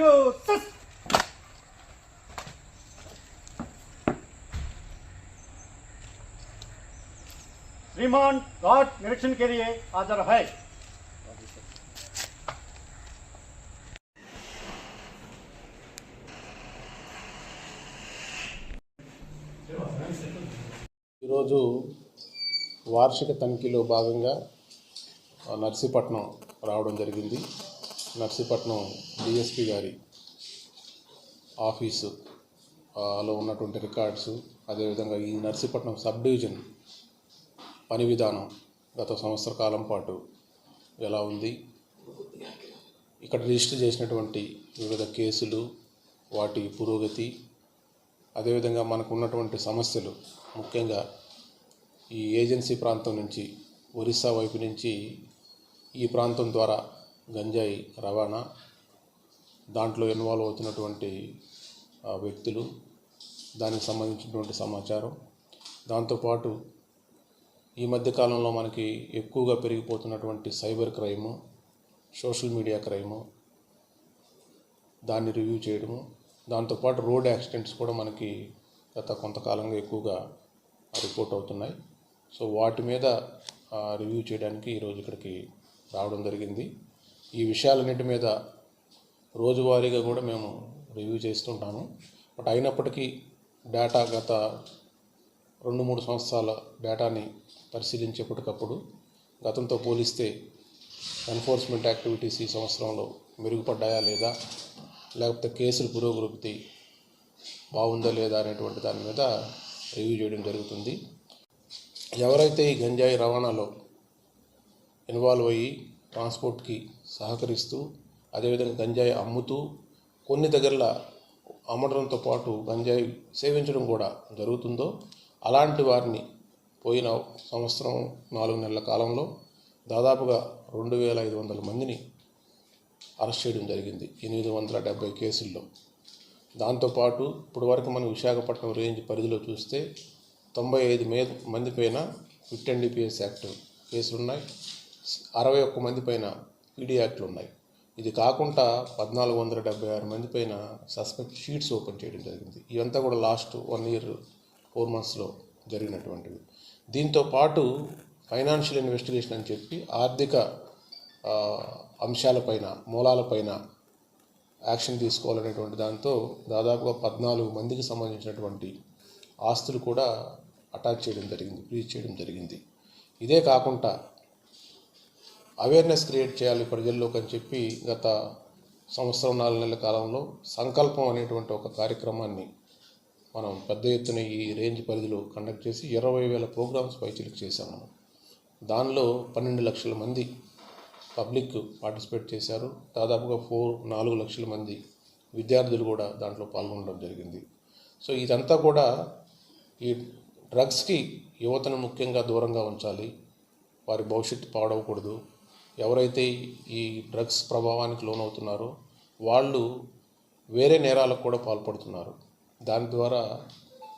Baju, sit. श्रीमान घाट निरीक्षण के लिए हाजिर है ఈరోజు వార్షిక తనిఖీలో భాగంగా ఆ, నర్సీపట్నం రావడం జరిగింది నర్సీపట్నం డిఎస్పి గారి ఆఫీసు లో ఉన్నటువంటి రికార్డ్స్ అదేవిధంగా ఈ నర్సీపట్నం సబ్ డివిజన్ పని విధానం గత సంవత్సర కాలం పాటు ఎలా ఉంది? ఇక్కడ రిజిస్టర్ చేసినటువంటి వివిధ కేసులు వాటి పురోగతి అదేవిధంగా మనకు ఉన్నటువంటి సమస్యలు ముఖ్యంగా ఈ ఏజెన్సీ ప్రాంతం నుంచి ఒరిస్సా వైపు నుంచి ఈ ప్రాంతం ద్వారా గంజాయి రవాణా దాంట్లో ఇన్వాల్వ్ అవుతున్నటువంటి వ్యక్తులు దానికి సంబంధించినటువంటి సమాచారం. దాంతోపాటు ఈ మధ్యకాలంలో మనకి ఎక్కువగా పెరిగిపోతున్నటువంటి cyber crime social media crime దాన్ని రివ్యూ చేయడము. దాంతోపాటు రోడ్ యాక్సిడెంట్స్ కూడా మనకి గత కొంతకాలంగా ఎక్కువగా రిపోర్ట్ అవుతున్నాయి. సో వాటి మీద రివ్యూ చేయడానికి ఈరోజు ఇక్కడికి రావడం జరిగింది. ఈ విషయాలన్నిటి మీద రోజువారీగా కూడా మేము రివ్యూ చేస్తుంటాము. బట్ అయినప్పటికీ డేటా గత రెండు మూడు సంవత్సరాల డేటాని పరిశీలించేప్పటికప్పుడు గతంతో పోలిస్తే ఎన్ఫోర్స్మెంట్ యాక్టివిటీస్ ఈ సంవత్సరంలో మెరుగుపడ్డాయా లేదా లేకపోతే కేసులు పురోగతి బాగుందా లేదా అనేటువంటి దాని మీద రివ్యూ చేయడం జరుగుతుంది. ఎవరైతే ఈ గంజాయి రవాణాలో ఇన్వాల్వ్ అయ్యి ట్రాన్స్పోర్ట్కి సహకరిస్తూ అదేవిధంగా గంజాయి అమ్ముతూ కొన్ని దగ్గరల అమ్మడంతో పాటు గంజాయి సేవించడం కూడా జరుగుతుందో అలాంటి వారిని పోయిన సంవత్సరం నాలుగు నెలల కాలంలో దాదాపుగా రెండు వేల ఐదు వందల మందిని అరెస్ట్ చేయడం జరిగింది ఎనిమిది వందల డెబ్బై కేసుల్లో. దాంతోపాటు ఇప్పుడు వరకు మనం విశాఖపట్నం రేంజ్ పరిధిలో చూస్తే తొంభై ఐదు మే మంది పైన ఫిట్ అండ్ డిపిఎస్ యాక్ట్ కేసులు ఉన్నాయి అరవై ఒక్క మంది పైన ఈడీ యాక్ట్లు ఉన్నాయి. ఇది కాకుండా పద్నాలుగు వందల డెబ్బై ఆరు మంది పైన సస్పెక్ట్ షీట్స్ ఓపెన్ చేయడం జరిగింది. ఇవంతా కూడా లాస్ట్ వన్ ఇయర్ ఫోర్ మంత్స్లో జరిగినటువంటివి. దీంతో పాటు ఫైనాన్షియల్ ఇన్వెస్టిగేషన్ అని చెప్పి ఆర్థిక అంశాలపైన మూలాలపైన యాక్షన్ తీసుకోవాలనేటువంటి దాంతో దాదాపుగా పద్నాలుగు మందికి సంబంధించినటువంటి ఆస్తులు కూడా అటాచ్ చేయడం జరిగింది ఫ్రీజ్ చేయడం జరిగింది. ఇదే కాకుండా అవేర్నెస్ క్రియేట్ చేయాలి ప్రజల్లోకి అని చెప్పి గత సంవత్సరం నాలుగు నెలల కాలంలో సంకల్పం అనేటువంటి ఒక కార్యక్రమాన్ని మనం పెద్ద ఎత్తున ఈ రేంజ్ పరిధిలో కండక్ట్ చేసి ఇరవై వేల ప్రోగ్రామ్స్ పైచిలకు చేశాము. దానిలో పన్నెండు లక్షల మంది పబ్లిక్ పార్టిసిపేట్ చేశారు. దాదాపుగా ఫోర్ నాలుగు లక్షల మంది విద్యార్థులు కూడా దాంట్లో పాల్గొనడం జరిగింది. సో ఇదంతా కూడా ఈ డ్రగ్స్కి యువతను ముఖ్యంగా దూరంగా ఉంచాలి. వారి భవిష్యత్తు పాడవకూడదు. ఎవరైతే ఈ డ్రగ్స్ ప్రభావానికి లోనవుతున్నారో వాళ్ళు వేరే నేరాలకు కూడా పాల్పడుతున్నారు. దాని ద్వారా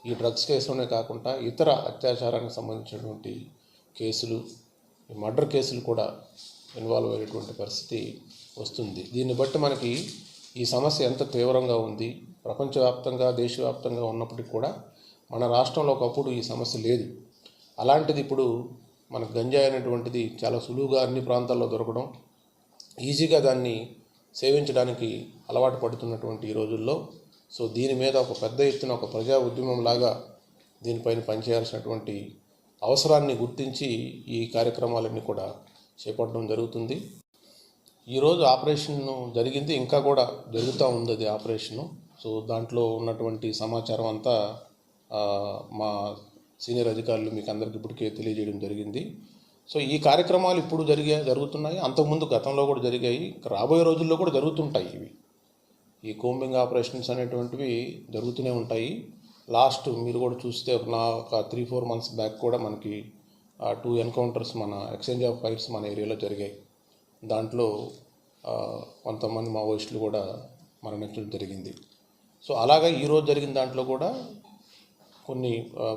ఈ డ్రగ్స్ కేసులోనే కాకుండా ఇతర అత్యాచారానికి సంబంధించినటువంటి కేసులు ఈ మర్డర్ కేసులు కూడా ఇన్వాల్వ్ అయ్యేటువంటి పరిస్థితి వస్తుంది. దీన్ని బట్టి మనకి ఈ సమస్య ఎంత తీవ్రంగా ఉంది ప్రపంచవ్యాప్తంగా దేశవ్యాప్తంగా ఉన్నప్పటికీ కూడా మన రాష్ట్రంలో ఒకప్పుడు ఈ సమస్య లేదు. అలాంటిది ఇప్పుడు మన గంజాయి అనేటువంటిది చాలా సులువుగా అన్ని ప్రాంతాల్లో దొరకడం ఈజీగా దాన్ని సేవించడానికి అలవాటు పడుతున్నటువంటి ఈ రోజుల్లో. సో దీని మీద ఒక పెద్ద ఎత్తున ఒక ప్రజా ఉద్యమం లాగా దీనిపైన పనిచేయాల్సినటువంటి అవసరాన్ని గుర్తించి ఈ కార్యక్రమాలన్నీ కూడా చేపట్టడం జరుగుతుంది. ఈరోజు ఆపరేషన్ జరిగింది ఇంకా కూడా జరుగుతూ ఉంది అది ఆపరేషను. సో దాంట్లో ఉన్నటువంటి సమాచారం అంతా మా సీనియర్ అధికారులు మీకు అందరికి ఇప్పటికే తెలియజేయడం జరిగింది. సో ఈ కార్యక్రమాలు ఇప్పుడు జరిగే జరుగుతున్నాయి. అంతకుముందు గతంలో కూడా జరిగాయి. రాబోయే రోజుల్లో కూడా జరుగుతుంటాయి ఇవి. ఈ కోంబింగ్ ఆపరేషన్స్ అనేటువంటివి జరుగుతూనే ఉంటాయి. లాస్ట్ మీరు కూడా చూస్తే నా ఒక త్రీ ఫోర్ మంత్స్ బ్యాక్ కూడా మనకి టూ ఎన్కౌంటర్స్ మన ఎక్స్చేంజ్ ఆఫ్ ఫైర్స్ మన ఏరియాలో జరిగాయి. దాంట్లో కొంతమంది మావోయిస్టులు కూడా మరణించడం జరిగింది. సో అలాగా ఈరోజు జరిగిన దాంట్లో కూడా కొన్ని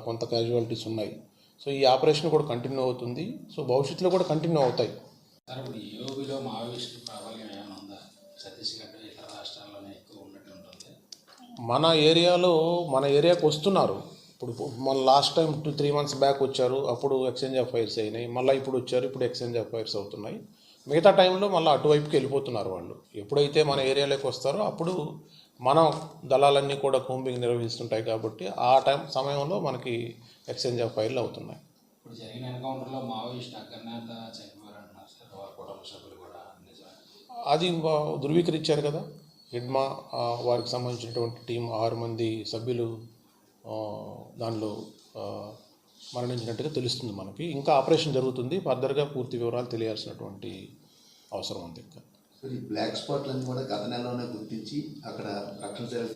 కొంత క్యాజువాలిటీస్ ఉన్నాయి. సో ఈ ఆపరేషన్ కూడా కంటిన్యూ అవుతుంది. సో భవిష్యత్తులో కూడా కంటిన్యూ అవుతాయి. సార్ ఇప్పుడు యోగిలో మావోయిస్టు ప్రాబల్యం ఏమైనా ఉందా? ఛత్తీస్గఢ్ ఇతర రాష్ట్రాల్లోనే ఎక్కువ ఉన్నట్టు ఉంటుంది. మన ఏరియాలో మన ఏరియాకి వస్తున్నారు. ఇప్పుడు మన last time two three months back వచ్చారు. అప్పుడు ఎక్స్చేంజ్ ఆఫ్ ఫైర్స్ అయినాయి. మళ్ళీ ఇప్పుడు వచ్చారు. ఇప్పుడు ఎక్స్చేంజ్ ఆఫ్ ఫైర్స్ అవుతున్నాయి. మిగతా టైంలో మళ్ళీ అటువైపుకి వెళ్ళిపోతున్నారు వాళ్ళు. ఎప్పుడైతే మన ఏరియాలోకి వస్తారో అప్పుడు మనం దళాలన్నీ కూడా కూంబింగ్ నిర్వహిస్తుంటాయి కాబట్టి ఆ టైం సమయంలో మనకి ఎక్స్చేంజ్ ఆఫ్ ఫైర్లు అవుతున్నాయి. ఇప్పుడు జరిగిన ఎన్కౌంటర్లో మావోయిస్ట్ అగ్రనేత చనిపోయారంటున్నారు సార్. వారి కుటుంబ సభ్యులు కూడా నిజమే. అది ధృవీకరించారు కదా. హిడ్మా వారికి సంబంధించినటువంటి టీం ఆరు మంది సభ్యులు దానిలో మరణించినట్టుగా తెలుస్తుంది మనకి. ఇంకా ఆపరేషన్ జరుగుతుంది. ఫర్దర్గా పూర్తి వివరాలు తెలియాల్సినటువంటి అవసరం ఉంది ఇంకా. ఈ బ్లాక్ స్పాట్లను కూడా గత నెలలోనే గుర్తించి అక్కడ రక్షణ చర్యలు